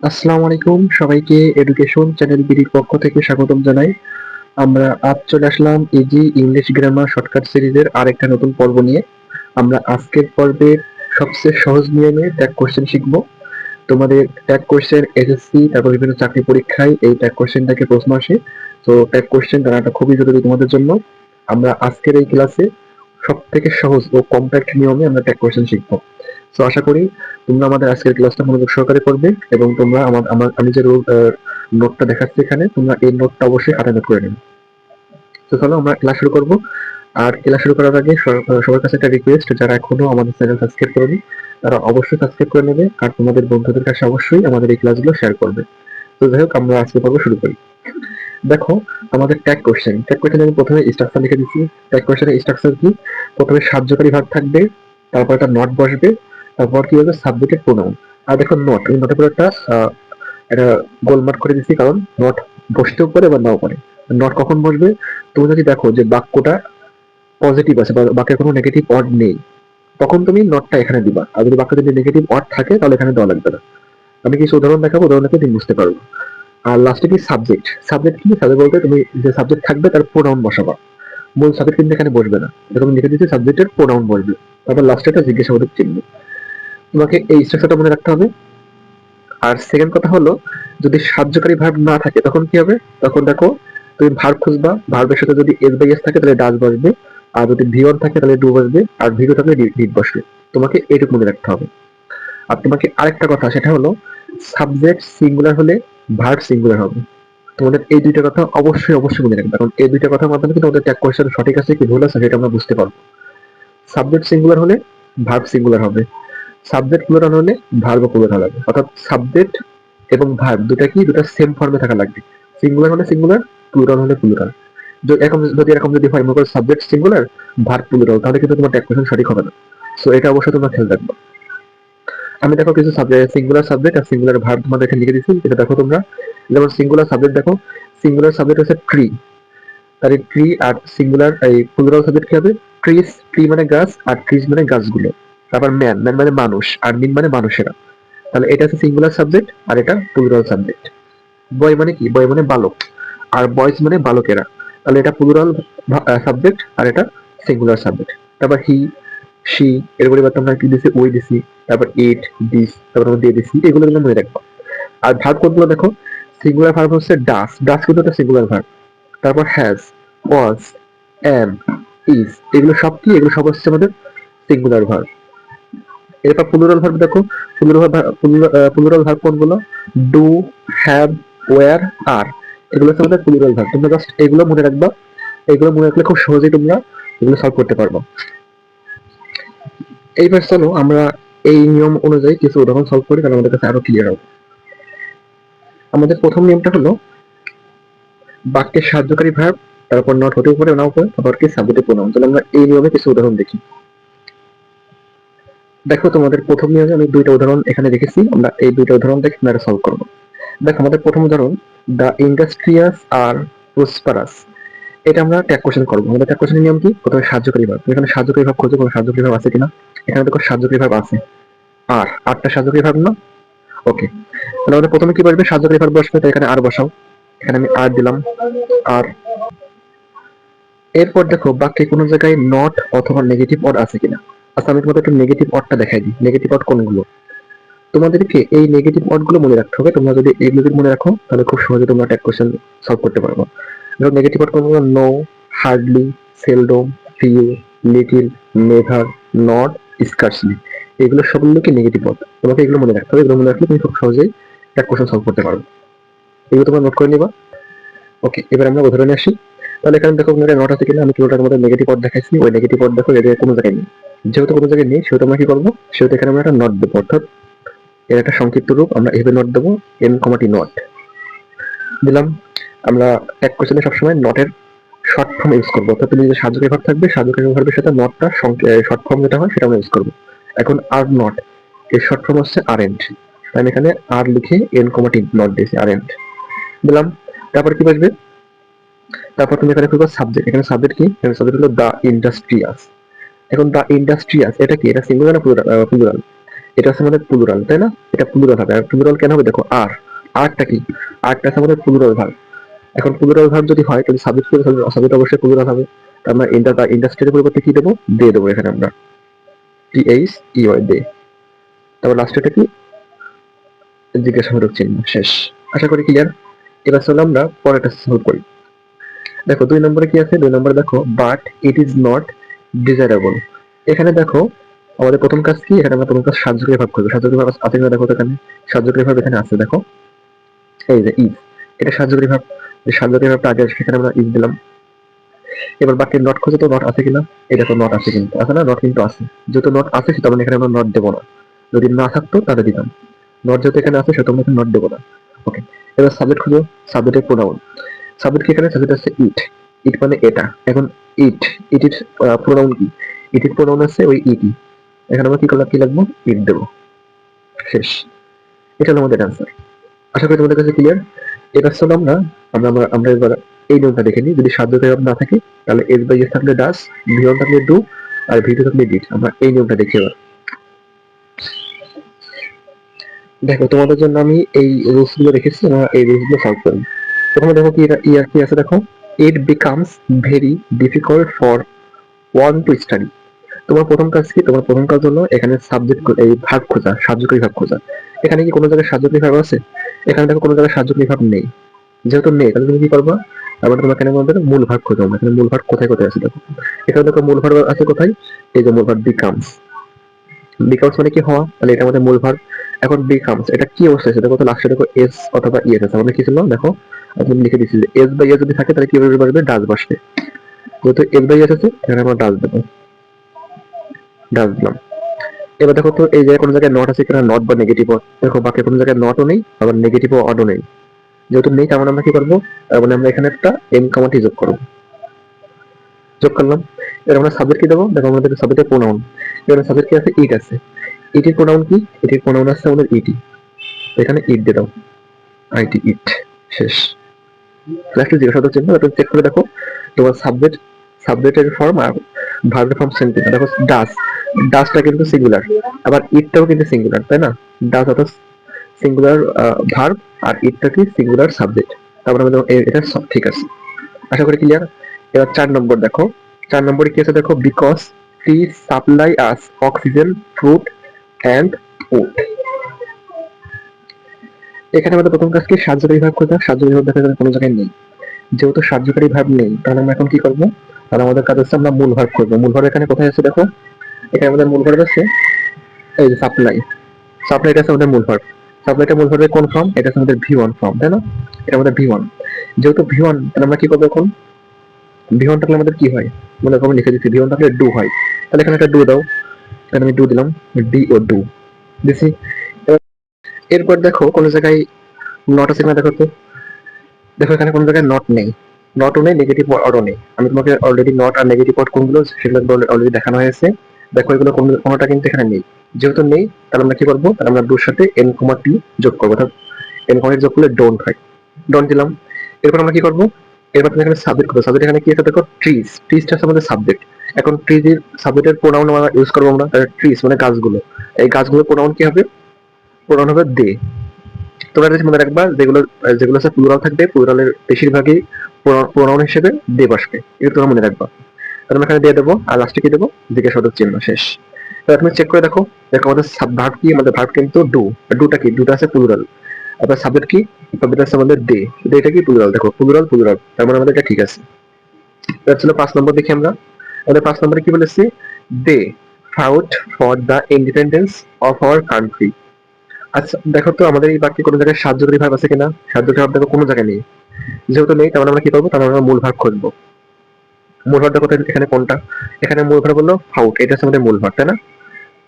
আসসালামু আলাইকুম, সবাইকে এডুকেশন চ্যানেল বিডির পক্ষ থেকে স্বাগতম জানাই। আমরা আজ চলে আসলাম ইজি ইংলিশ গ্রামার শর্টকাট সিরিজের আরেকটা নতুন পর্ব নিয়ে। আমরা আজকের পর্বের সবচেয়ে সহজ নিয়মে ট্যাগ কোশ্চেন শিখব। তোমাদের ট্যাগ কোশ্চেন এসএসসি তারপর বিভিন্ন চাকরি পরীক্ষায় এই ট্যাগ কোশ্চেন থেকে প্রশ্ন আসে। তো ট্যাগ কোশ্চেন জানাটা খুবই জরুরি তোমাদের জন্য। আমরা আজকের এই ক্লাসে সব থেকে সহজ ও কম্প্যাক্ট নিয়মে আমরা ট্যাগ কোশ্চেন শিখব। তো আশা করি তোমরা আমাদের আজকের ক্লাসটা মনোযোগ সহকারে করবে এবং তোমরা আমার আমার, আমি যে নোটটা দেখাচ্ছি এখানে, তোমরা এই নোটটা অবশ্যই খাতায় নোট করে নেবে। তো চলো আমরা ক্লাস শুরু করব। আর ক্লাস শুরু করার আগে সবার কাছে একটা রিকোয়েস্ট যারা এখনও আমাদের চ্যানেল সাবস্ক্রাইব করেনি, তারা অবশ্যই সাবস্ক্রাইব করে নেবে। আর তোমাদের বন্ধুদের কাছে অবশ্যই আমাদের এই ক্লাসগুলো শেয়ার করবে। তো যাই হোক, আমরা আজকে পর্ব শুরু করি। দেখো, আমাদের ট্যাগ কোশ্চেন ট্যাগ কোশ্চেন আমি প্রথমে স্ট্রাকচার লিখে দিচ্ছি। ট্যাগ কোশ্চেনের স্ট্রাকচার কি? প্রথমে সাহায্যকারী ভাগ থাকবে, তারপর একটা নট বসবে তারপর কি হবে? সাবজেক্টের প্রোনাউন আর দেখো নট এই নটের পর একটা একটা গোলমার্ক করে দিচ্ছি কারণ নট বসতেও পারে বা নাও পারে। নট কখন বসবে? তুমি যদি দেখো যে বাক্যটা পজিটিভ আছে বা বাক্যের কোনো নেগেটিভ অড নেই, তখন তুমি নটটা এখানে দিবা। আর যদি বাক্যে যদি নেগেটিভ অড থাকে, তাহলে এখানে দেওয়া লাগবে না। আমি কিছু উদাহরণ দেখাবো, উদাহরণ দেখে তুমি বুঝতে পারব। আর লাস্টে কি সাবজেক্ট সাবজেক্ট কি? সাবজেক্ট বলতে তুমি যে সাবজেক্ট থাকবে, তার প্রোনাউন বসাবা। মূল সাবজেক্ট কিন্তু এখানে বসবে না। এরকম লিখে দিচ্ছি সাবজেক্টের প্রোনাউন বসবে। তারপর লাস্টে একটা জিজ্ঞাসাবাদক চিহ্ন। তোমাকে এই স্ট্রাকচারটা মনে রাখতে হবে। আর সেকেন্ড কথা হলো, যদি সাহায্যকারী ভার্ব না থাকে, তখন কি হবে? তখন দেখো, তুমি ভার্ব খুঁজবা ভার্বের সাথে যদি এস বাই এস থাকে, তাহলে ডাজ বসবে। আর যদি ভি ওয়ান থাকে, তাহলে ডু বসবে। আর ভি টু থাকলে ডিড বসবে। তোমাকে এইটুকু মনে রাখতে হবে। আর তোমাকে আরেকটা কথা, সেটা হলো সাবজেক্ট সিঙ্গুলার হলে ভার্ব সিঙ্গুলার হবে। তোমাদের এই দুইটা কথা অবশ্যই অবশ্যই মনে রাখবে। কারণ এই দুইটা কথার মাধ্যমে কিন্তু আমাদের ট্যাগ কোয়েশ্চেন সঠিক আছে কি ভুল আছে, সেটা আমরা বুঝতে পারব। সাবজেক্ট সিঙ্গুলার হলে ভার্ব সিঙ্গুলার হবে। সাবজেক্ট প্লুরাল হলে ভার্ব প্লুরাল হবে অর্থাৎ সাবজেক্ট এবং ভার্ব দুটা কি দুটা সেম ফর্মে থাকা লাগবে। সিঙ্গুলার হলে সিঙ্গুলার প্লুরাল হলে প্লুরাল এরকম যদি এরকম যদি হয়, মনে সাবজেক্ট সিঙ্গুলার ভার্ব প্লুরাল তাহলে কিন্তু তোমার ট্যাগ সঠিক হবে না। সো এটা অবশ্যই তোমরা খেয়াল রাখবে। আমি দেখো কিছু সাবজেক্ট সিঙ্গুলার সাবজেক্ট আর সিঙ্গুলার ভার্ব তোমাদের এখানে লিখে দিচ্ছি এটা দেখো তোমরা। যেমন সিঙ্গুলার সাবজেক্ট দেখো। সিঙ্গুলার সাবজেক্ট হচ্ছে ট্রি তার ট্রি আর সিঙ্গুলার এই প্লুরাল সাবজেক্ট কি হবে? ট্রিস ট্রি মানে গাছ আর ট্রিজ মানে গাছগুলো। তারপর ম্যান ম্যান মানে মানুষ, আর মিন মানে মানুষেরা। তাহলে এটা হচ্ছে সিঙ্গুলার সাবজেক্ট আর এটা প্লুরাল সাবজেক্ট বয় মানে কি? বয় মানে বালক, আর বয়স মানে বালকেরা। তাহলে এটা প্লুরাল সাবজেক্ট আর এটা সিঙ্গুলার সাবজেক্ট তারপর হি সি এর পরিবর্তে আমরা কি দিছি? ওই দিছি। তারপর ইট দিস তারপর আমরা দিয়ে দিছি। এগুলো কিন্তু মনে রাখব। আর ভার্ব কোনগুলো দেখো? সিঙ্গুলার ভার্ব হচ্ছে ডাস ডাস কিন্তু একটা সিঙ্গুলার ভার্ব তারপর হ্যাজ ওয়াজ এম ইজ এগুলো সব কি? এগুলো সব হচ্ছে আমাদের সিঙ্গুলার ভার্ব এরপর প্লুরাল ভার্ব দেখো প্লুরাল ভার্ব কোনগুলো? ডু হ্যাভ ওয়্যার আর এগুলো হচ্ছে আমাদের ভার্ব তোমরা জাস্ট এগুলো মনে রাখবা। এগুলো মনে রাখলে খুব সহজেই তোমরা এগুলো সলভ করতে পারব। এইবার চলো আমরা এই নিয়ম অনুযায়ী কিছু উদাহরণ সলভ করি, তাহলে আমাদের কাছে আরও ক্লিয়ার হবে। আমাদের প্রথম নিয়মটা হলো, বাক্যের সাহায্যকারী ভার্ব তারপর নট হতে উপরে, না উপরে, তারপর কি সাবজেক্টে তাহলে আমরা এই নিয়মে কিছু উদাহরণ দেখি। দেখো তোমাদের প্রথম নিয়মে আমি দুইটা উদাহরণ এখানে রেখেছি আমরা এই দুইটা উদাহরণ দেখে আমরা সলভ করব। দেখো আমাদের প্রথম উদাহরণ দ্য ইন্ডাস্ট্রিয়াস আর প্রসপারাস এটা আমরা ট্যাগ কোশ্চেন করব। আমাদের ট্যাগ কোশ্চেনের নিয়ম কি? প্রথমে সাহায্যকারী ভাব। এখানে সাহায্যকারী ভাব খোঁজো, কোনো সাহায্যকারী ভাব আছে কিনা? এখানে দেখো সাহায্যকারী ভাব আছে। আর, আটটা সাহায্যকারী ভাব না? ওকে। তাহলে আমাদের প্রথমে কি বসবে? সাহায্যকারী ভাব বসবে, তাই এখানে আর বসাও। এখানে আমি আর দিলাম। আর এরপর দেখো বাক্যে কোনো জায়গায় নট অথবা নেগেটিভ অড আছে কিনা? আচ্ছা আমি তোমাদের একটু নেগেটিভ অডটা দেখাই দিই। নেগেটিভ অড কোনগুলো? তোমাদেরকে এই নেগেটিভ অডগুলো মনে রাখতে হবে। তোমরা যদি এইগুলো যদি মনে রাখো, তাহলে খুব সহজে তোমরা ট্যাগ কোশ্চেন সলভ করতে পারব। ধরো নেগেটিভ অড কোনগুলো? No hardly seldom few little never not scarcely এগুলো সবগুলো কি নেগেটিভ অড তোমাকে এগুলো মনে রাখতে হবে। এগুলো মনে রাখলে তুমি খুব সহজেই ট্যাগ কোশ্চেন সলভ করতে পারবে। এগুলো তোমরা নোট করে নিবা। ওকে এবার আমরা উদাহরণে আসি। তাহলে এখানে দেখো নট আছে কিনা? আমি পুরোটার মধ্যে নেগেটিভ অড দেখাইছি? ওই নেগেটিভ অড দেখো, এদের কোনো জায়গায় নেই। যেহেতু কোনো জায়গায় নেই, সেহেতু আমরা কি করব? সেহেতু এখানে আমরা একটা নট দেবো, অর্থাৎ এর একটা সংক্ষিপ্ত রূপ আমরা এভাবে নট দেবো এন কমাটি নট দিলাম। আমরা এক কোশ্চেনে সবসময় নটের শর্ট ফর্ম ইউজ করব, অর্থাৎ তুমি যে সাহায্যকারী ভাব থাকবে সাহায্যকারী ভাবের সাথে নটটা শর্ট ফর্ম যেটা হয়, সেটা আমরা ইউজ করব। এখন আর নট এর শর্ট ফর্ম হচ্ছে আর এন্ড আমি এখানে আর লিখে এন কমাটি নট দিয়েছি আর এন্ড দিলাম। তারপর কি বাজবে তারপর তুমি এখানে করবে সাবজেক্ট এখানে সাবজেক্ট কি? এখানে সাবজেক্ট হলো দা ইন্ডাস্ট্রিয়াস এখন দা আছে এটা কি? এটা সিঙ্গুলার না প্লুরাল এটা হচ্ছে আমাদের প্লুরাল তাই না? এটা প্লুরাল হবে। আর প্লুরাল কেন হবে? দেখো আর আরটা কি? আরটা আছে আমাদের প্লুরাল ভার্ব এখন প্লুরাল ভার্ব যদি হয়, তাহলে সাবজেক্ট সাবজেক্ট অবশ্যই প্লুরাল হবে। আমরা ইন্টার বা ইন্ডাস্ট্রির পরিবর্তে কি দেবো? দিয়ে দেবো এখানে আমরা। টি এইচ ই ওয়াই দে তারপর লাস্টেটা কি? জিজ্ঞাসাবাদক চিহ্ন, শেষ। আশা করি ক্লিয়ার এবার চলো আমরা পরেরটা সলভ করি। দেখো, দুই নম্বরে কি আছে? দুই নম্বরে দেখো but it is not desirable এখানে দেখো, আমাদের প্রথম কাজ কি? এখানে আমরা প্রথম কাজ সাহায্যকারী ভাব করব। সাহায্যকারী ভাব আছে কিনা দেখো এখানে। সাহায্যকারী ভাব এখানে আছে, দেখো। এই যে ইজ এটা সাহায্যকারী ভাব এই সাহায্যকারী ভাবটা আগে সেখানে আমরা ইজ দিলাম। এবার বাক্যের নট খুঁজে তো নট আছে কিনা? এটা তো নট আছে কিন্তু। আছে না? নট কিন্তু আছে। যেহেতু নট আছে সেটা মানে এখানে আমরা নট দেবো না। যদি না থাকতো, তাহলে দিতাম। নট যেহেতু এখানে আছে সেটা আমরা এখানে নট দেবো না। ওকে এবার সাবজেক্ট খুঁজো। সাবজেক্টের প্রোনাউন সাবজেক্ট কি এখানে? সাবজেক্ট আছে ইট ইট মানে এটা। এখন ইট ইট ইট প্রোনাউন কি? ইট ইট প্রোনাউন আছে, ওই ইটি এখানে আমরা কি করলাম, কি লাগবো? ইট দেবো। শেষ। এটা হলো আমাদের অ্যান্সার আশা করি তোমাদের কাছে ক্লিয়ার এবার চলো আমরা আমরা আমরা এবার এই নিয়মটা দেখে নিই। যদি সাহায্যকারী ভাব না থাকে, তাহলে এস বাই এস থাকলে ডাস ভিওন থাকলে ডু আর ভিটু থাকলে ডিট আমরা এই নিয়মটা দেখি এবার। দেখো, তোমাদের জন্য আমি এই রুলসগুলো রেখেছি, আমরা এই রুলসগুলো সলভ করি। প্রথমে দেখো কি এটা, ইয়ার কি আছে দেখো? It becomes very difficult for one to study তোমার প্রথম কাজ কি? তোমার প্রথম কাজ হলো এখানে সাবজেক্ট এই ভাগ খোঁজা, সাহায্যকারী ভাগ খোঁজা। এখানে কি কোনো জায়গায় সাহায্যকারী ভাগ আছে? এখানে দেখো কোনো জায়গায় সাহায্যকারী ভাগ নেই। যেহেতু নেই, তাহলে তুমি কি করবা? আবার তোমার এখানে বলতে মূল ভাগ খোঁজো আমরা এখানে মূল ভাগ কোথায় কোথায় আছে দেখো। এখানে দেখো মূল ভাগ আছে কোথায়? এই যে মূল ভাগ বিকামস বিকামস মানে কি হওয়া? তাহলে এটা আমাদের মূল ভাগ এখন বিকামস এটা কি অবস্থা আছে? দেখো তো লাস্টে দেখো এস অথবা ইএস আছে। আমাদের কি ছিল? দেখো আপনি লিখে দিচ্ছি যে এস বাই এস যদি থাকে, তাহলে কি বসবে ডাস বসবে যেহেতু এস বাই এস আছে এখানে আমরা ডাস দেবো। ডাস দিলাম। এবার দেখো তো এই জায়গায় কোনো জায়গায় নট আছে কিনা নট বা নেগেটিভ দেখো বাকি কোনো জায়গায় নটও নেই, আবার নেগেটিভ অডও নেই। যেহেতু নেই, তার মানে আমরা কি করব? মানে আমরা এখানে একটা এম কামাটি যোগ করব। যোগ করলাম। এবার আমরা সাবজেক্ট কি দেবো? দেখো আমাদের সাবজেক্টের প্রোনাউন এখানে সাবজেক্ট কি আছে? ইট আছে। ইটির প্রোনাউন কি? ইটির প্রোনাউন আছে আমাদের ইটি এখানে ইট দিয়ে দাও। আইটি ইট শেষ। লাস্টে জিজ্ঞাসা চিহ্ন, এটা চেক করে দেখো। তোমার সাবজেক্ট সাবজেক্টের ফর্ম আর ভার্বের ফর্ম সেম কিনা দেখো ডাস ডাসটা কিন্তু সিঙ্গুলার আবার ইটটাও কিন্তু সিঙ্গুলার তাই না? ডাস অর্থাৎ সিঙ্গুলার ভার্ব আর ইটটা কি সিঙ্গুলার সাবজেক্ট তারপরে এ- এটা সব ঠিক আছে। আশা করি ক্লিয়ার এবার চার নম্বর দেখো। চার নম্বরে কি আছে দেখো? Because tree supply us oxygen fruit and food এখানে আমাদের প্রথম কাজ কি? সাহায্যকারী ভাব খোঁজা। সাহায্যকারী ভাব দেখা যাবে কোনো জায়গায় নেই। যেহেতু সাহায্যকারী ভাব নেই, তাহলে আমরা এখন কি করব? তাহলে আমাদের কাজ হচ্ছে আমরা মূল ভাব খুঁজবো মূল ভাব এখানে কোথায় আছে দেখো? এখানে আমাদের মূল ভাব আছে, এই যে সাপ্লাই সাপ্লাইটা আছে আমাদের মূল ভাব সাপ্লাইটা মূল ভাবে কোন ফর্ম এটা হচ্ছে আমাদের ভি ওয়ান ফর্ম তাই না? এটা আমাদের ভি ওয়ান যেহেতু ভি ওয়ান তাহলে আমরা কি করব এখন? ভি ওয়ান থাকলে আমাদের কি হয়? মনে করো লিখে দিচ্ছি। ভি ওয়ান থাকলে ডু হয়। তাহলে এখানে একটা ডু দাও। এখানে আমি ডু দিলাম। ডি ও ডু দিছি এরপর দেখো কোন জায়গায় নট আছে না দেখো তো। দেখো এখানে কোন জায়গায় নট নেই। নট ও নেই নেগেটিভ অর্ডও নেই। আমি তোমাকে অলরেডি নট আর নেগেটিভ ওয়ার্ড কোনগুলো সেগুলো অলরেডি দেখানো হয়েছে দেখো এগুলো কোনো- কোনোটা কিন্তু এখানে নেই। যেহেতু নেই, তাহলে আমরা কি করব? তাহলে আমরা ডুর সাথে এন কমা টি যোগ করব। অর্থাৎ এন কমা যোগ করলে ডোন্ট হয়। ডোন্ট দিলাম। এরপর আমরা কি করব? এরপর তুমি এখানে সাবজেক্ট করব। সাবজেক্ট এখানে কি আছে দেখো? ট্রিজ ট্রিজটা আছে আমাদের সাবজেক্ট এখন ট্রিজের সাবজেক্টের প্রোনাউন আমরা ইউজ করব আমরা ট্রিজ মানে গাছগুলো। এই গাছগুলোর প্রোনাউন কি হবে? প্রোনাউন হবে দে। তোমরা যদি মনে রাখবা, যেগুলো যেগুলো আছে প্লুরাল থাকবে প্লুরালের বেশিরভাগই প্রোনাউন হিসেবে দে বসবে। এটা তোমরা মনে রাখবা। তাহলে আমরা এখানে দিয়ে দেবো, আর লাস্টে কি দেবো? জিজ্ঞাসাবাদক চিহ্ন, শেষ। এবার তুমি চেক করে দেখো দেখো আমাদের ভার্ব কি, আমাদের ভার্ব কিন্তু ডু ডুটা কি? ডুটা আছে প্লুরাল আবার সাবজেক্ট কি? সাবজেক্ট আছে আমাদের দে। এটা কি প্লুরাল দেখো প্লুরাল প্লুরাল তার মানে আমাদের এটা ঠিক আছে। এবার ছিল পাঁচ নম্বর দেখি আমরা। আমাদের পাঁচ নম্বরে কি বলেছি? They fought for the independence of our country আচ্ছা দেখো তো, আমাদের এই বাক্যে কোনো জায়গায় সাহায্যকারী ভাব আছে কিনা? সাহায্যকারী ভাব দেখো কোনো জায়গায় নেই। যেহেতু নেই তাহলে আমরা কি করব তাহলে আমরা মূল ভাব খুঁজবো। মূল ভাবটা কোথায়? এখানে কোনটা? এখানে মূল ভাব হলো ফাউট। এটা হচ্ছে আমাদের মূল ভাব তাই না?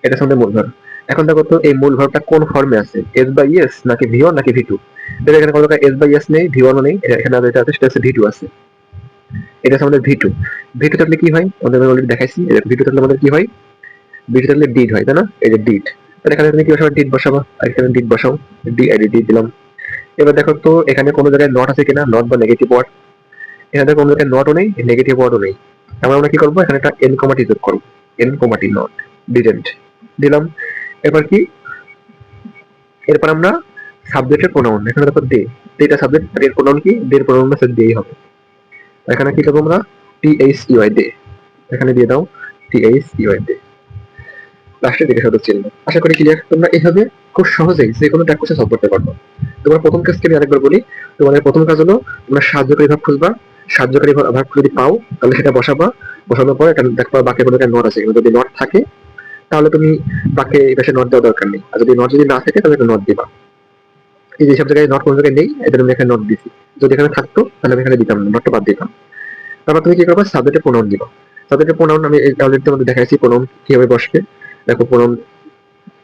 এটা হচ্ছে মূল ভাব এখন দেখো তো, এই মূল ভাবটা কোন ফর্মে আছে? এস বাই এস নাকি ভি ওয়ান নাকি ভি টু দেখো এখানে কোনো এস বাই এস নেই ভি ওয়ানও নেই। এখানে যেটা আছে, সেটা হচ্ছে ভি টু আছে। এটা হচ্ছে আমাদের ভি টু ভি টু থাকলে কি হয়? আমাদের অলরেডি দেখাইছি। ভি টু থাকলে আমাদের কি হয়? ভি টু থাকলে ডিড হয়, তাই না? এই যে ডিড এখানে তুমি কি বসাবো ডিড বসাবা? আর এখানে ডিড বসাও, ডি আই ডি দিলাম। এবার দেখো তো, এখানে কোনো জায়গায় নট আছে কিনা? নট বা নেগেটিভ ওয়ার্ড এখানে কোনো জায়গায় নটও নেই নেগেটিভ ওয়ার্ডও নেই। আমরা আমরা কি করব? এখানে একটা এন কমাটি যোগ করব। এন কমাটি নট ডিডেন্ট দিলাম। এবার কি? এরপর আমরা সাবজেক্টের প্রোনাউন এখানে দেখো দে এটা সাবজেক্ট আর এর প্রোনাউন কি? দের প্রোনাউন আছে দেই হবে। এখানে কি লিখব আমরা? টি এইচ ইউআই দে এখানে দিয়ে দাও টি এইচ ইউআই দে লাস্টে দিকে শব্দ চিহ্ন আশা করি ক্লিয়ার তোমরা এইভাবে খুব সহজেই যে কোনো ট্যাগ কোর্সে সলভ করতে পারব। তোমার প্রথম কাজকে আমি আরেকবার বলি, তোমাদের প্রথম কাজ হলো তোমরা সাহায্যকারী ভাব খুঁজবা। সাহায্যকারী ভাব যদি পাও, তাহলে সেটা বসাবা। বসানোর পরে এটা দেখবা বাকি কোনো নট আছে। যদি নট থাকে, তাহলে তুমি বাকি এই পাশে নট দেওয়ার দরকার নেই। আর যদি নট যদি না থাকে, তাহলে একটা নট দিবা। এই যেসব জায়গায় নট কোনো জায়গায় নেই, এটা আমি এখানে নট দিছি। যদি এখানে থাকতো, তাহলে আমি এখানে দিতাম না নটটা বাদ দিতাম। তারপর তুমি কি করবা? সাবজেক্টে প্রোনাউন দিবা। সাবজেক্টে প্রোনাউন আমি অলরেডি তোমাদের দেখাইছি প্রোনাউন কীভাবে বসবে। দেখো প্রোনাউন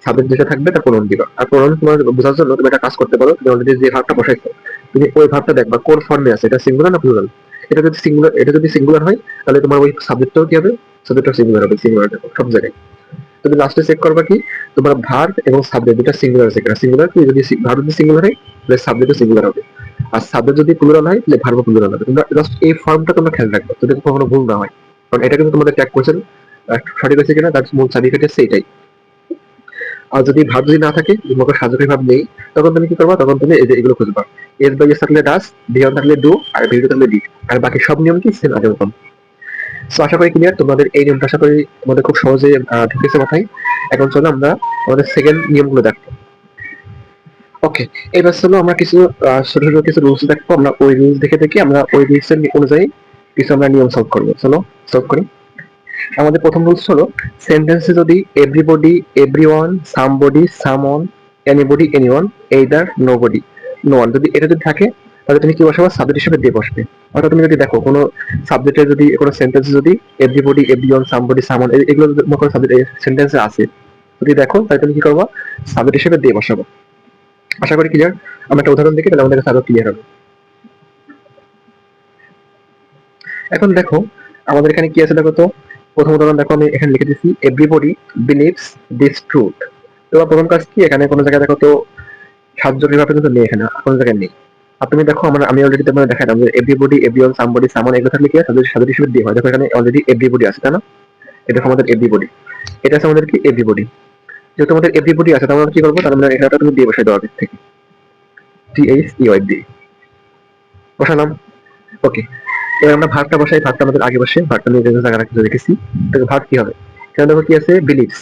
সাবজেক্ট যেটা থাকবে, তার প্রোনাউন দিবা। আর প্রোনাউন তোমার বোঝার জন্য তুমি একটা কাজ করতে পারো, তুমি অলরেডি যে ভাবটা বসাইছো, তুমি ওই ভাবটা দেখবা, কোন ফর্মে আছে, এটা সিঙ্গুলার না প্লুরাল এটা যদি সিঙ্গুলার এটা যদি সিঙ্গুলার হয়, তাহলে তোমার ওই সাবজেক্টটাও কি হবে? সাবজেক্টটাও সিঙ্গুলার হবে সিঙ্গুলার সব জায়গায়। তুমি লাস্টে চেক করবা কি, তোমার ভার্ব এবং সাবজেক্ট দুটা সিঙ্গুলার আছে কিনা? সিঙ্গুলার কি? যদি ভার্ব যদি সিঙ্গুলার হয়, তাহলে সাবজেক্টও সিঙ্গুলার হবে। আর সাবজেক্ট যদি প্লুরাল হয়, তাহলে ভার্ব প্লুরাল হবে। তোমরা জাস্ট এই ফর্মটা তোমরা খেয়াল রাখবে, যদি কখনো ভুল না হয়। কারণ এটা কিন্তু তোমাদের ট্যাগ কোশ্চেন সঠিক আছে কিনা, তার মূল সার্টিফিকেট সেইটাই আর যদি ভাব যদি না থাকে তোমাকে সাহায্যকারী ভাব নেই, তখন তুমি কি করবা? তখন তুমি এগুলো খুঁজবা এস বাই এস থাকলে ডাস ডিওন থাকলে ডু আর ভিডিও থাকলে ডি আর বাকি সব নিয়ম কি? সেম আগের মতন সো আশা করি ক্লিয়ার তোমাদের এই নিয়মটা আশা করি তোমাদের খুব সহজে ঢুকেছে মাথায়। এখন চলো আমরা আমাদের সেকেন্ড নিয়মগুলো দেখব ওকে এবার চলো আমরা কিছু ছোট ছোট কিছু রুলস দেখব। আমরা ওই রুলস দেখে দেখে আমরা ওই রুলস এর অনুযায়ী কিছু আমরা নিয়ম সলভ করব। চলো সলভ করি। আমাদের প্রথম রুলস হলো সেন্টেন্সে যদি everybody everyone somebody someone anybody anyone either nobody no one যদি এটা যদি থাকে, তাহলে তুমি কি বসাবো? সাবজেক্ট হিসেবে দিয়ে বসবে। অর্থাৎ তুমি যদি দেখো, কোনো সাবজেক্টে যদি, কোনো সেন্টেন্স যদি এভরিবডি এভরিওয়ান সামবডি সামওয়ান এগুলো কোনো সাবজেক্ট সেন্টেন্সে আছে, যদি দেখো, তাহলে তুমি কি করব? সাবজেক্ট হিসেবে দিয়ে বসাবো। আশা করি ক্লিয়ার আমরা একটা উদাহরণ দেখি, তাহলে আমাদের কাছে আরও ক্লিয়ার হবে। এখন দেখো, আমাদের এখানে কি আছে দেখো তো? প্রথম উদাহরণ দেখো আমি এখানে লিখে দিচ্ছি এভরিবডি বিলিভস দিস ট্রুথ তোমার প্রথম কাজ কি? এখানে কোনো জায়গায় দেখো তো সাহায্য কীভাবে কিন্তু নেই এখানে কোনো জায়গায় নেই। আর তুমি দেখো আমরা, আমি অলরেডি তোমাদের দেখালাম যে এভরিবডি এভরিওয়ান সামবডি সামন এগুলো থাকলে কি সাবজেক্ট সাবজেক্ট হিসেবে দিয়ে হয়। দেখো এখানে অলরেডি এভরিবডি আছে, তাই না? এটা আমাদের এভরিবডি এটা আছে আমাদের কি? এভরিবডি যেহেতু আমাদের এভরিবডি আছে, তাহলে আমরা কি করব? তাহলে আমরা এটা তুমি দিয়ে বসাই দেওয়া আগে থেকে। T H E Y D বসালাম? ওকে এবার আমরা ভাগটা বসাই, ভাগটা আমাদের আগে বসে, ভাগটা নিয়ে জায়গা রাখতে রেখেছি তো ভাগ কি হবে? এখানে দেখো কি আছে? বিলিভস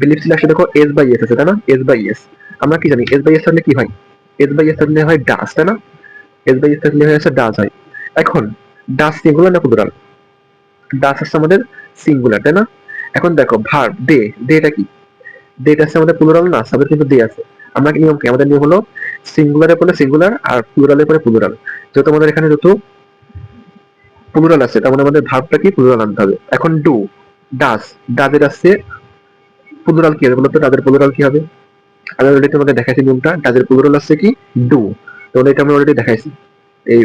বিলিভস আসলে দেখো এস বাই এস আছে, তাই না? এস বাই এস আমরা কি জানি? এস বাই এস থাকলে কি হয়? এস বাই এস থাকলে হয় ডাস, তাই না? এস বাই এস থাকলে হয় ডাস হয়। এখন, ডাস সিঙ্গুলার না প্লুরাল ডাস আছে আমাদের সিঙ্গুলার তাই না? এখন দেখো ভার্ব দে, দেটা কি? দেটা আছে আমাদের প্লুরাল না? সাবজেক্ট কিন্তু দে আছে। আমরা কি নিয়ম কি? আমাদের নিয়ম হলো সিঙ্গুলারের পরে সিঙ্গুলার আর প্লুরালের পরে প্লুরাল যেহেতু আমাদের এখানে যেহেতু প্লুরাল আছে, তার মানে আমাদের ভার্বটা কি? প্লুরাল আনতে হবে। এখন ডু ডাস ডাদের আছে প্লুরাল কি হবে বলতো? ডাদের প্লুরাল কি হবে? আমি অলরেডি তোমাদের দেখাইছি নিয়মটা। ডাদের প্লুরাল আছে কি? ডু তোমাদের এটা আমি অলরেডি দেখাইছি। এই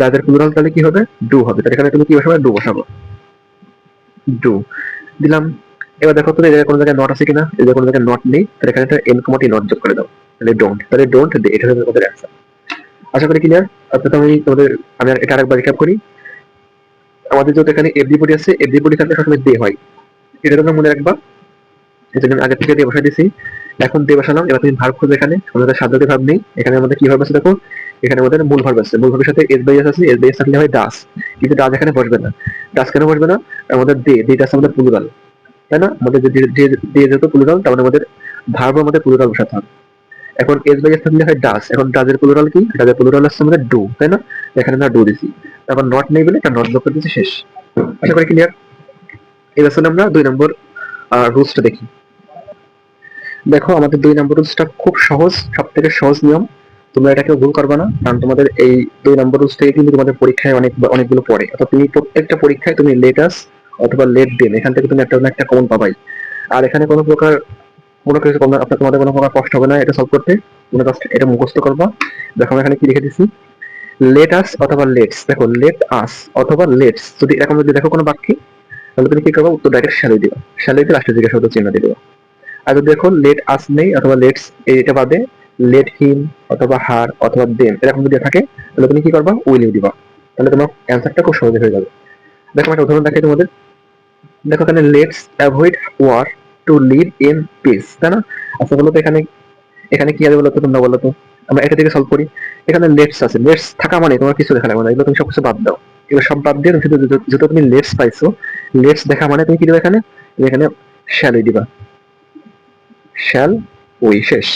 ডাদের প্লুরাল তাহলে কি হবে? ডু হবে। তাহলে এখানে তুমি কি বসাবে? ডু বসাবো। ডু দিলাম। এবার দেখো তো জায়গায় কোনো জায়গায় নট আছে কিনা? জায়গায় কোনো জায়গায় নট নেই, তাহলে এখানে একটা এন কমাটি নট যোগ করে দাও। তাহলে ডোন্ট তাহলে ডোন্ট দে এটা হবে তোমাদের অ্যান্সার আশা করি ক্লিয়ার অর্থাৎ আমি তোমাদের আমি এটা আরেকবার রিক্যাপ করি। আমাদের যেহেতু এখানে এভরিবডি আছে এভরিবডি থাকলে সবসময় দে হয়। এটা তোমরা মনে রাখবা। এই জন্য আগে থেকে দিয়ে বসাই দিছি। এখন দিয়ে বসালাম এবার তুমি ভার্ব খুঁজবে এখানে। আমাদের সাবজেক্টে ভার্ব নেই। এখানে আমাদের কি ভার্ব আছে দেখো? এখানে আমাদের মূল ভার্ব আছে। মূল ভার্বের সাথে এস বাই এস আছে। এস বাই এস থাকলে হয় দাস কিন্তু দাস এখানে বসবে না। ডাস কেন বসবে না? আমাদের দে, দেটা আছে আমাদের প্লুরাল তাই না? আমাদের যে দিয়ে যেহেতু প্লুরাল তার মানে আমাদের ভার্ব আমাদের প্লুরাল বসাতে হবে। এখন এস বাই এস থাকলে হয় ডাস এখন ডাজের প্লুরাল কি? ডাজের প্লুরাল আছে আমাদের ডু তাই না? এখানে আমরা ডু দিছি। তারপর নট নেই বলে একটা নট যোগ করে দিচ্ছি শেষ। আশা করি ক্লিয়ার এবার আসলে আমরা দুই নম্বর রুলসটা দেখি। দেখো, আমাদের দুই নম্বর রুলসটা খুব সহজ সব থেকে সহজ নিয়ম। তোমরা এটাকে ভুল করবে না, কারণ তোমাদের এই দুই নম্বর রুলস থেকে কিন্তু তোমাদের পরীক্ষায় অনেক, অনেকগুলো পড়ে। অর্থাৎ তুমি প্রত্যেকটা পরীক্ষায় তুমি লেটাস অথবা লেট দেন এখান থেকে তুমি একটা একটা কমন পাবাই। আর এখানে কোনো প্রকার কোনো কিছু আপনার তোমাদের কোনো প্রকার কষ্ট হবে না এটা সলভ করতে। মনে কষ্ট এটা মুখস্থ করবা। দেখো আমি এখানে কি লিখে দিছি? লেট আস অথবা লেটস দেখো লেট আস অথবা লেটস যদি এরকম যদি দেখো কোনো বাক্যে, তাহলে তুমি কি করব? উত্তর ডাইরেক্ট শ্যালে দিবা। শ্যালে দিয়ে দিকে শুধু চিহ্ন দিয়ে আর যদি দেখো লেট আস নেই অথবা লেটস এটা বাদে লেট হিম অথবা হার অথবা দেম এরকম যদি থাকে, তাহলে তুমি কি করবা? উইল দিবা। তাহলে তোমার অ্যান্সারটা খুব সহজে হয়ে যাবে। দেখো একটা উদাহরণ দেখাই তোমাদের। দেখো এখানে let's avoid war to live in peace তাই না? আচ্ছা বলো তো এখানে এখানে কি হবে বলো তো তোমরা বলো তো? আমরা এটা থেকে সলভ করি। এখানে লেটস আছে। লেটস থাকা মানে তোমার কিছু দেখা লাগবে না। এগুলো তুমি সব কিছু বাদ দাও। এগুলো সব বাদ দিয়ে শুধু যত তুমি লেটস পাইছো লেটস দেখা মানে তুমি কি দিবে এখানে? এখানে শ্যালই দিবা। শ্যাল ওই শেষ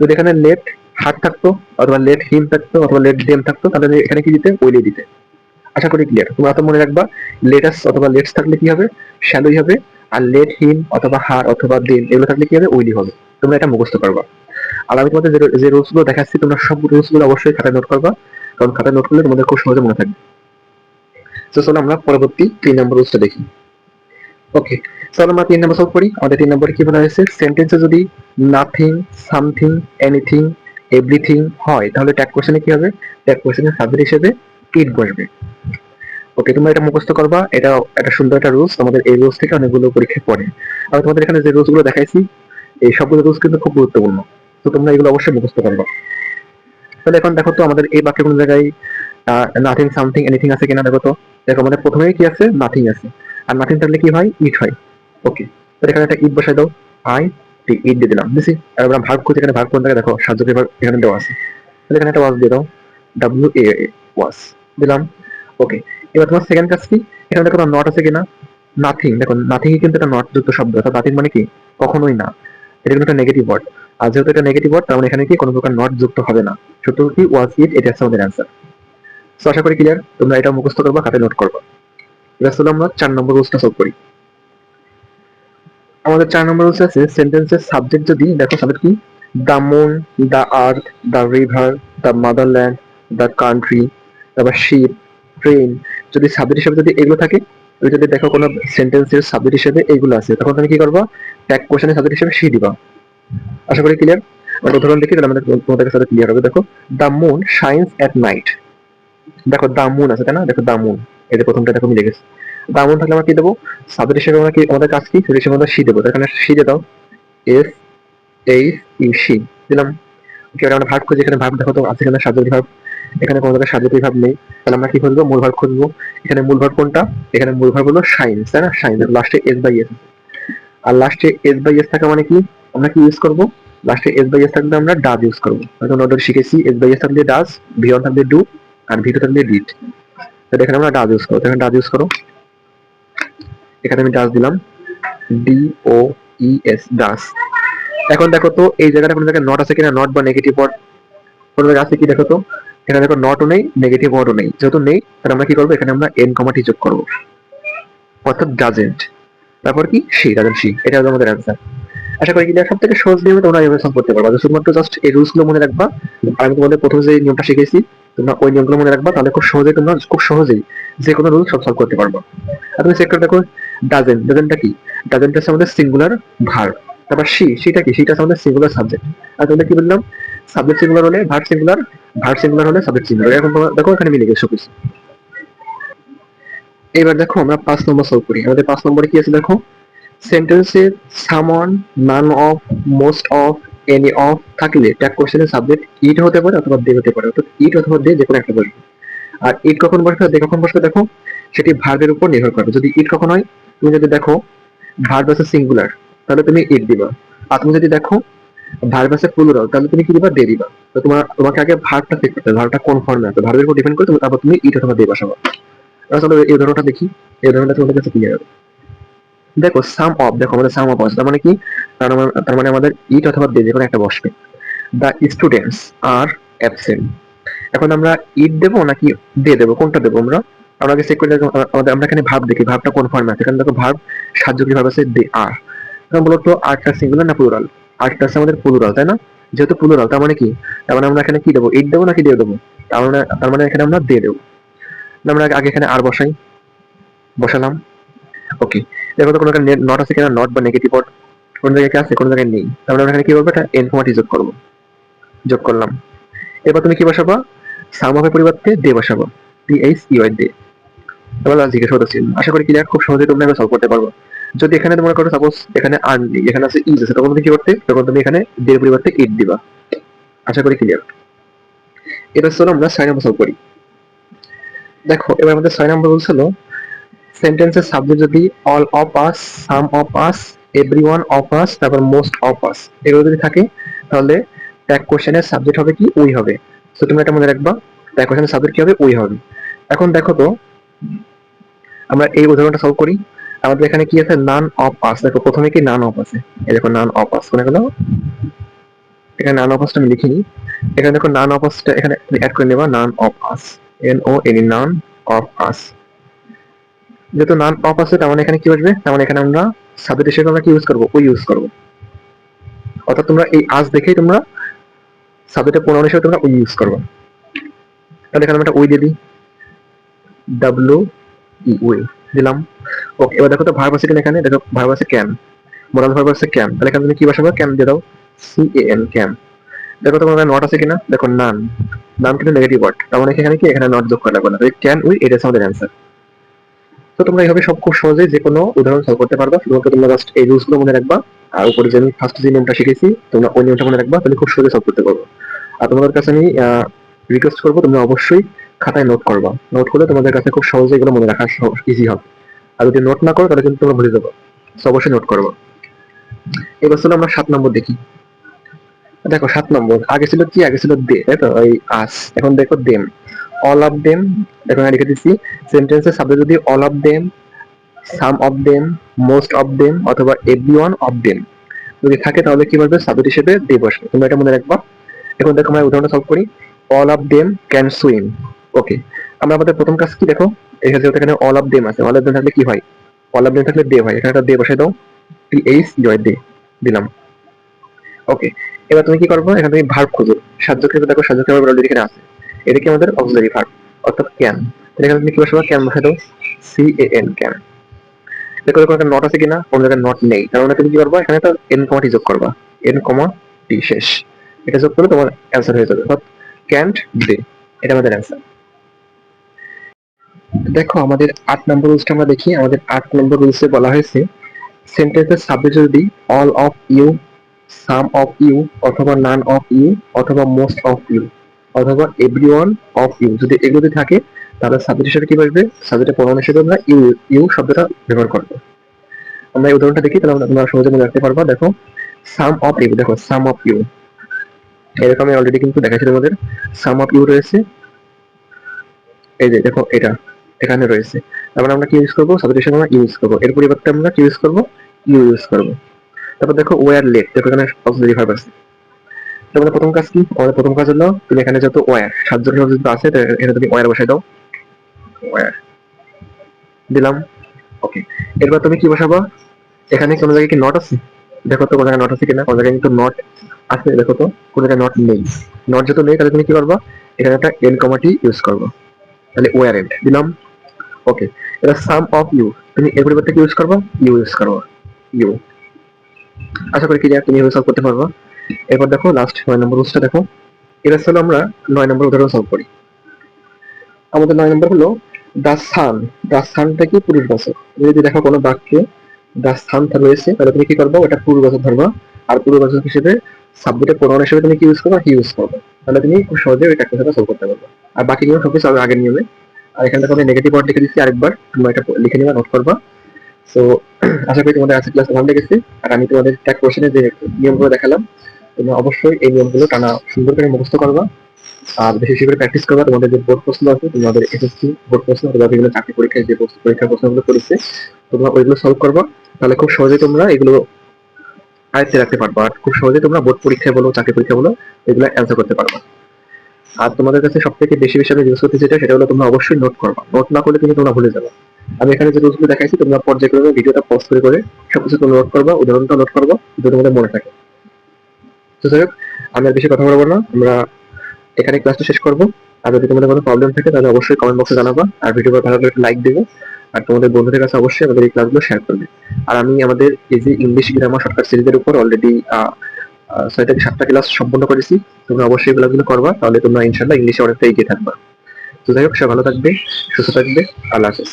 যদি এখানে লেট হাত থাকতো, অথবা লেট হিম থাকতো, অথবা লেট ডেম থাকতো, তাহলে এখানে কি দিতে? ওইলে দিতে। আশা করি ক্লিয়ার তোমরা তো মনে রাখবা লেটাস অথবা লেটস থাকলে কি হবে? শ্যালোই হবে। আর লেট হিম অথবা হার অথবা দেন এগুলো থাকলে কি হবে? ওইলি হবে। তোমরা এটা মুখস্থ করবা। আর আমি তোমাদের যে- রুলসগুলো দেখাচ্ছি, তোমরা সব রুলসগুলো অবশ্যই খাতায় নোট করবা। কারণ খাতায় নোট করলে তোমাদের খুব সহজে মনে থাকবে। তো চলো আমরা পরবর্তী তিন নম্বর রুলসটা দেখি। ওকে চলো আমরা তিন নম্বর সলভ করি। আমাদের তিন নম্বরে কি বলা হয়েছে? সেন্টেন্সে যদি নাথিং সামথিং এনিথিং এভরিথিং হয়, তাহলে ট্যাগ কোশ্চেনে কি হবে? ট্যাগ কোশ্চেনের সাবজেক্ট হিসেবে ইট বসবে। ওকে তোমরা এটা মুখস্থ করবা। এটা একটা সুন্দর একটা রুলস তোমাদের এই রুলস থেকে অনেকগুলো পরীক্ষায় পড়ে। আর তোমাদের এখানে যে রুলসগুলো দেখাইছি, এই সবগুলো রুলস কিন্তু খুব গুরুত্বপূর্ণ। তো তোমরা এগুলো অবশ্যই মুখস্থ করবা। তাহলে এখন দেখো তো আমাদের এই বাক্যে কোন জায়গায় নাথিং সামথিং এনিথিং আছে কিনা দেখো তো। দেখো আমাদের প্রথমেই কি আছে? নাথিং আছে। আর নাথিং থাকলে কি হয়? ইট হয়। ওকে তাহলে এখানে একটা ইট বসাই দাও। আই টি ইট দিয়ে দিলাম। দিছি আর আমরা ভাগ করছি এখানে ভাগ কোন জায়গায় দেখো সাহায্য ভাগ এখানে দেওয়া আছে। তাহলে এখানে একটা ওয়াজ দিয়ে দাও। ডাব্লিউ এ ওয়াজ দিলাম। ওকে এবার তোমার সেকেন্ড কাজ কি? এখানে দেখো নট আছে কিনা? নাথিং দেখো নাথিং কিন্তু একটা নট যুক্ত শব্দ, অর্থাৎ নাথিং মানে কি? কখনোই না। এটা কিন্তু একটা নেগেটিভ ওয়ার্ড আর যেহেতু এটা নেগেটিভ ওয়ার্ড তার মানে এখানে কি? কোনো প্রকার নট যুক্ত হবে না। শুধু কি? ওয়াজ ইট এটা হচ্ছে আমাদের অ্যান্সার তো আশা করি ক্লিয়ার তোমরা এটা মুখস্থ করবা খাতে নোট করবা। এবার চলো আমরা চার নম্বর রুলসটা সলভ করি। আমাদের চার নম্বর রুলস আছে। সেন্টেন্সের সাবজেক্ট যদি, দেখো সাবজেক্ট কি? The moon the earth the river the motherland the country তারপর শিপ ট্রেন যদি সাবজেক্ট হিসেবে যদি এগুলো থাকে যদি দেখো কোনো সেন্টেন্সের সাবজেক্ট হিসেবে এগুলো আছে, তখন তুমি কি করবা? ট্যাগ কোশ্চেনের সাবজেক্ট হিসেবে সি দিবা। আশা করি ক্লিয়ার আমরা উদাহরণ দেখি, তাহলে আমাদের তোমাদের কাছে ক্লিয়ার হবে। দেখো the moon shines at night দেখো দ্য মুন আছে, তাই না? দেখো দ্য মুন এটা প্রথমটা দেখো, মিলে গেছে। দ্য মুন থাকলে আমরা কি দেবো? সাবজেক্ট হিসেবে আমরা কি, আমাদের কাজ কি? হিসেবে আমরা সি দেবো। এখানে সি দিয়ে দাও। এস এইচ ই সি দিলাম। এবার আমরা ভার্ব খুঁজি। এখানে ভার্ব দেখো তো, আছে এখানে সাবজেক্ট ভার্ব এখানে কোনো জায়গায় সাবজেক্ট ভার্ব নেই। তাহলে আমরা কি করব মূল ভার্ব খুঁজবো। এখানে মূল ভার্ব কোনটা? এখানে মূল ভার্ব হলো শাইন্স তাই না? শাইন্স লাস্টে এস বাই এস আর লাস্টে এস বাই এস থাকা মানে কি? আমরা কি ইউজ করব? লাস্টে এস বাই এস থাকলে আমরা ডাজ ইউজ করব। হয়তো অর্ডার শিখেছি এস বাই এস থাকলে ডাজ ভি ওয়ান থাকলে ডু আর ভি টু থাকলে ডিড তো এখানে আমরা ডাজ ইউজ করব। এখানে ডাজ ইউজ করো। এখানে আমি ডাজ দিলাম। D O E S does এখন দেখো তো এই জায়গাটা কোনো জায়গায় নট আছে কিনা? নট বা নেগেটিভ ওয়ার্ড কোনো জায়গায় আছে কি দেখো তো? এখানে দেখো নটও নেই নেগেটিভ ওয়ার্ডও নেই। যেহেতু নেই, তাহলে আমরা কি করব? এখানে আমরা এন কমাটি যোগ করব। অর্থাৎ ডাজেন্ট তারপর কি? সি ডাজেন্ট সি এটা হলো আমাদের অ্যান্সার আশা করি ক্লিয়ার সব থেকে সহজ নিয়মে তোমরা এভাবে সলভ করতে পারবা। শুধুমাত্র জাস্ট এই রুলসগুলো মনে রাখবা। আমি তোমাদের প্রথমে যে নিয়মটা শিখেছি, তোমরা ওই নিয়মগুলো মনে রাখবা। তাহলে খুব সহজেই তোমরা, খুব সহজেই যে কোনো রুল সব সলভ করতে পারবা। আর তুমি চেক করে দেখো ডাজেন্ট ডাজেন্টটা কি? ডাজেন্ট হচ্ছে আমাদের সিঙ্গুলার ভার তারপর সি সেটা কি? সেটা হচ্ছে আমাদের সিঙ্গুলার সাবজেক্ট আর তোমরা কি বললাম? সাবজেক্ট সিঙ্গুলার হলে ভার্ব সিঙ্গুলার ভার্ব সিঙ্গুলার হলে সাবজেক্ট সিঙ্গুলার তোমরা দেখো এখানে মিলে গেছে সবকিছু। এবার দেখো আমরা পাঁচ নম্বর সলভ করি। আমাদের পাঁচ নম্বরে কি আছে দেখো? সেন্টেন্সে সামন none of most of any of থাকলে ট্যাগ কোশ্চেনের সাবজেক্ট ইট হতে পারে অথবা দে হতে পারে। অর্থাৎ ইট অথবা দে যে কোনো একটা বসবে আর ইট কখন বসবে দে কখন বসবে দেখো? সেটি ভার্বের উপর নির্ভর করবে যদি ইট কখন হয়, তুমি যদি দেখো ভার্ব আছে সিঙ্গুলার তাহলে তুমি ইট দিবা। আর তুমি যদি দেখো ভার্ব আছে প্লুরাল তাহলে তুমি কি দিবা? দে দিবা। তো তোমার, তোমাকে আগে ভার্বটা চেক ভার্বটা কোন আছে? ভার্বের উপর ডিপেন্ড করে তুমি তারপর তুমি ইট অথবা চলো এই দেখি। এই তোমাদের কাছে ক্লিয়ার হবে। দেখো সাম অফ দেখো আমাদের সাম অফ আছে। তার মানে কি? তার মানে মানে আমাদের ইট অথবা দে একটা বসবে। দ্য স্টুডেন্টস আর অ্যাবসেন্ট এখন আমরা ইট দেবো নাকি দে দেবো? কোনটা দেবো আমরা? আমরা চেক করে আমাদের, আমরা এখানে ভাব দেখি। ভাবটা কোন আছে? এখানে দেখো ভাব সাহায্যকারী ভাব আছে? দে আর এখন বলতো আটটা সিঙ্গুলার না প্লুরাল আটটা আছে আমাদের প্লুরাল তাই না? যেহেতু প্লুরাল তার মানে কি? তার মানে আমরা এখানে কি দেবো? ইট দেবো নাকি দে দেবো? তার মানে তার মানে এখানে আমরা দে দেবো। আমরা আগে এখানে আর বসাই। বসালাম। ওকে দেখো তো কোনো নট আছে কিনা? নট বা নেগেটিভ ওয়ার্ড কোন জায়গায় আছে? কোন জায়গায় নেই। তাহলে আমরা এখানে কি করব এটা এনফর্মাটি যোগ করব। যোগ করলাম। এবার তুমি কি বসাবা? সামহের পরিবর্তে দে বসাবো। ডি এইচ ইউ দে এবার জিজ্ঞেস করতে আশা করি ক্লিয়ার খুব সহজে তোমরা সলভ করতে পারব। যদি এখানে তোমার করো সাপোজ এখানে আর নেই, এখানে আছে ইজ আছে, তখন তুমি কি করতে, তখন তুমি এখানে দে পরিবর্তে ইট দিবা। আশা করি ক্লিয়ার এবার চলো আমরা ছয় নম্বর সলভ করি। দেখো, এবার আমাদের ছয় নম্বর রুলস হলো সেন্টেন্সের সাবজেক্ট যদি all of us some of us every one of us তারপর মোস্ট অফ আস এগুলো যদি থাকে, তাহলে ট্যাগ কোশ্চেনের সাবজেক্ট হবে কি? ওই হবে। তো তোমরা এটা মনে রাখবা ট্যাগ কোশ্চেনের সাবজেক্ট কি হবে? ওই হবে। এখন দেখো তো, আমরা এই উদাহরণটা সলভ করি। আমাদের এখানে কি আছে? নান অফ আস দেখো, প্রথমে কি নান অফ আছে? এই দেখো নান অফ আস কোনে গেল? এখানে নান অফ আসটা আমি লিখিনি। এখানে দেখো নান অফ আসটা এখানে অ্যাড করে নেবা none of us N O N none of us যেহেতু নান অফ আছে তার মানে এখানে কি আসবে? তার মানে এখানে আমরা সাবজেক্ট হিসেবে আমরা কি ইউজ করব? ওই ইউজ করব। অর্থাৎ তোমরা এই আস দেখেই তোমরা সাবজেক্টের প্রোনাউন হিসেবে তোমরা ওই ইউজ করবে। তাহলে এখানে আমরা ওই দিয়ে দিই। ডাব্লিউ ই ওই দিলাম। ওকে এবার দেখো তো ভার্ব আছে কিনা এখানে? দেখো ভার্ব আছে ক্যান মোরাল ভার্ব আছে ক্যান তাহলে এখানে তুমি কি বসাবো? ক্যান দিয়ে দাও। সি এ এন ক্যান দেখো তোমার নট আছে কিনা? দেখো নান নান কিন্তু নেগেটিভ ওয়ার্ড তার মানে এখানে কি? এখানে নট যোগ করা লাগবে না। ক্যান উই এটা আমাদের অ্যান্সার তো তোমরা এইভাবে সব খুব সহজেই যে কোনো উদাহরণ সলভ করতে পারবা। শুধুমাত্র তোমরা জাস্ট এই রুলসগুলো মনে রাখবা। আর উপরে যে আমি ফার্স্ট যে নিয়মটা শিখেছি, তোমরা ওই নিয়মটা মনে রাখবা। তাহলে খুব সহজে সলভ করতে পারব। আর তোমাদের কাছে আমি রিকোয়েস্ট করব, তোমরা অবশ্যই খাতায় নোট করবা। নোট করলে তোমাদের কাছে খুব সহজে এগুলো মনে রাখা ইজি হবে। আর যদি নোট না করো, তাহলে কিন্তু তোমরা ভুলে যাব। অবশ্যই নোট করব। এবার চলো আমরা সাত নম্বর দেখি। দেখো, সাত নম্বর। আগে ছিল কি? আগে ছিল দে, তাই তো? ওই আস। এখন দেখো দেম। অল অফ দেম এখন লিখে দিচ্ছি। সেন্টেন্সের শব্দ যদি all of them some of them most of them অথবা এভরি ওয়ান অফ দেম যদি থাকে, তাহলে কি বলবে? সাবজেক্ট হিসেবে দে বসবে তোমরা এটা মনে রাখবা। এখন দেখো আমরা উদাহরণটা সলভ করি। All of them can swim okay আমরা আমাদের প্রথম কাজ কি দেখো? এখানে যেহেতু এখানে অল অফ দেম আছে অল অফ দেম থাকলে কি হয়? অল অফ দেম থাকলে দে হয়। এখানে একটা দে বসাই দাও। টি এইচ জয় দে দিলাম। ওকে এবার তুমি কি করব? এখানে তুমি ভার্ব খুঁজো। সাহায্য ক্ষেত্রে দেখো, সাহায্য ক্ষেত্রে অলরেডি এখানে আছে। এটা কি আমাদের অক্সিলারি ভার্ব অর্থাৎ ক্যান এখানে তুমি কি বসাবো? ক্যান বসাই দাও। সি এ এন ক্যান দেখো এরকম একটা নট আছে কিনা? কোন জায়গায় নট নেই। তার মানে তুমি কি করবা? এখানে একটা এন কমা টি যোগ করবা। এন কমা টি শেষ। এটা যোগ করলে তোমার অ্যান্সার হয়ে যাবে। অর্থাৎ ক্যান্ট দে এটা আমাদের অ্যান্সার দেখো, আমাদের আট নম্বর রুলসটা আমরা দেখি। আমাদের আট নম্বর রুলসে বলা হয়েছে সেন্টেন্সের সাবজেক্ট যদি all of you some of you অথবা নান অফ ইউ অথবা মোস্ট অফ ইউ অথবা এভরি ওয়ান অফ ইউ যদি এগুলোতে থাকে, তাহলে সাবজেক্ট হিসেবে কি বসবে? সাবজেক্টের প্রমাণ হিসেবে আমরা ইউ ইউ শব্দটা ব্যবহার করব। আমরা এই উদাহরণটা দেখি, তাহলে তোমরা সহজে মনে রাখতে পারবা। দেখো সাম অফ ইউ দেখো সাম অফ ইউ এরকম আমি অলরেডি কিন্তু দেখাচ্ছি তোমাদের। সাম অফ ইউ রয়েছে। এই যে, দেখো, এটা। এখানে রয়েছে। তারপর আমরা কি ইউজ করব? সাবজেক্ট হিসেবে আমরা ইউজ করব। এর পরিবর্তে আমরা কি ইউজ করব? ইউ ইউজ করব। তারপর দেখো ওয়ার লেট দেখো এখানে ভার্ব আছে। তোমাদের প্রথম কাজ কি? আমাদের প্রথম কাজ হলো, তুমি এখানে যত ওয়ার সাহায্য যদি আছে এখানে তুমি ওয়ার বসাই দাও। ওয়ার দিলাম। ওকে এরপর তুমি কি বসাবা? এখানে কোনো জায়গায় কি নট আছে? দেখো তো, কোনো জায়গায় নট আছে কিনা? কোনো জায়গায় কিন্তু নট আছে, দেখো তো। কোনো জায়গায় নট নেই। নট যত নেই, তাহলে তুমি কি করবা? এখানে একটা এন কমাটি ইউজ করব। তাহলে ওয়ার এন্ড দিলাম। ওকে এবার সাম অফ ইউ তুমি এর পরিবর্তে কি ইউজ করবা? ইউ ইউজ করব. ইউ আশা করি ক্লিয়ার তুমি এভাবে সলভ করতে পারবা। এরপর দেখো লাস্ট নয় নম্বর রুলসটা দেখো। এবার চলো আমরা নয় নম্বর উদাহরণ সলভ করি। আমাদের নয় নম্বর হলো দা সান দা সানটা কি? পুরুষ বাচক যদি দেখো কোনো বাক্যে দা সান রয়েছে, তাহলে তুমি কি করব? ওটা পুরুষ বাচক ধরবা। আর পুরুষ বাচক হিসেবে সাবজেক্টের প্রোনাউন হিসেবে তুমি কি ইউজ করবা? হি ইউজ করবে। তাহলে তুমি খুব সহজে ওই একটা সলভ করতে পারবে। আর বাকি নিয়ম সবকিছু আগের নিয়মে আর এখানে দেখো নেগেটিভ ওয়ার্ড লিখে দিচ্ছি আরেকবার। তোমরা এটা লিখে নিবা নোট করবা। সো আশা করি তোমাদের আজকের ক্লাস ভালো লেগেছে। আর আমি তোমাদের যে নিয়মগুলো দেখালাম, তোমরা অবশ্যই এই নিয়মগুলো টানা সুন্দর করে মুখস্থ করবা। আর বেশি বেশি করে প্র্যাকটিস করবা। তোমাদের যে বোর্ড প্রশ্ন আছে, তোমাদের এসএসসি বোর্ড প্রশ্ন অথবা বিভিন্ন চাকরি পরীক্ষায় যে পরীক্ষার প্রশ্নগুলো করেছে তোমরা ওইগুলো সলভ করবা। তাহলে খুব সহজেই তোমরা এগুলো আয়ত্তে রাখতে পারবা। আর খুব সহজেই তোমরা বোর্ড পরীক্ষায় বলো, চাকরি পরীক্ষা বলো, এগুলো অ্যান্সার করতে পারবা। আর তোমাদের কাছে সব থেকে বেশি বেশি আমি ইউজ করতে যেটা, সেটা হলো তোমরা অবশ্যই নোট করবা। নোট না করলে কিন্তু তোমরা ভুলে যাবে। আমি এখানে যে রুলসগুলো দেখাইছি, তোমরা পর্যায়ক্রমে ভিডিওটা পজ করে করে সবকিছু তোমরা নোট করবা, উদাহরণটা নোট করবা যদি তোমাদের মনে থাকে। তো যাই হোক, আমি আর বেশি কথা বলব না। আমরা এখানে ক্লাসটা শেষ করব। আর যদি তোমাদের কোনো প্রবলেম থাকে, তাহলে অবশ্যই কমেন্ট বক্সে জানাবা। আর ভিডিও ভালো লাগলে একটা লাইক দেবে। আর তোমাদের বন্ধুদের কাছে অবশ্যই আমাদের এই ক্লাসগুলো শেয়ার করবে। আর আমি আমাদের এই যে ইংলিশ গ্রামার শর্টকাট সিরিজের উপর অলরেডি ছয় থেকে সাতটা ক্লাস সম্পূর্ণ করেছি। তোমরা অবশ্যই ক্লাসগুলো করবা, তাহলে তোমরা ইনশাল্লাহ ইংলিশে অনেকটা এগিয়ে থাকবা। তো যাই হোক, সে ভালো থাকবে, সুস্থ থাকবে, আল্লাহ হাফেজ।